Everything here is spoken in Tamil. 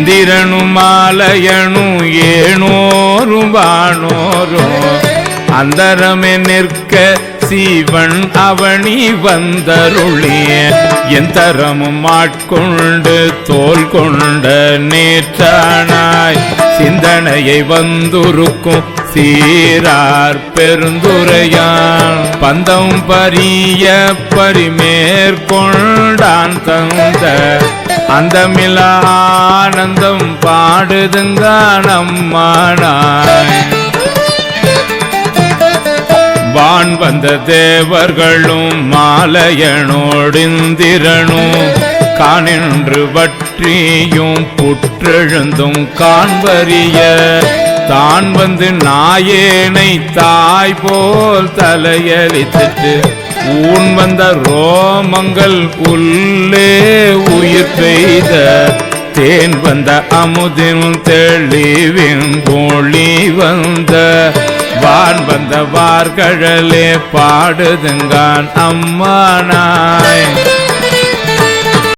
இந்திரனு மாலையனு ஏனோரும் வானோரும். அந்தரமே நிற்க சீவன் அவனி வந்தருளிய எந்தரமும் ஆட்கொண்டு தோல் கொண்ட நேற்றானாய். சிந்தனையை வந்துருக்கும் சீரார் பெருந்துரையான். பந்தம் பரிய பரிமேற்கொண்டான் தந்த அந்தமில ஆனந்தம் பாடுதுங்க நம்மானாய் வான் வந்த தேவர்களும் மாலையனோடிந்திரனும் காணின்று வற்றியும் புற்றெழுந்தும் காண்பறிய. தான் வந்து நாயேனை தாய் போல் தலையளித்துட்டு ஊன் வந்த ரோமங்கள் உள்ளே உயிர் பெய்த தேன் வந்த அமுதின் தெளிவின் கோழி வந்த வான் வந்த வார்கழலே பாடுதுங்கான் அம்மானாய்.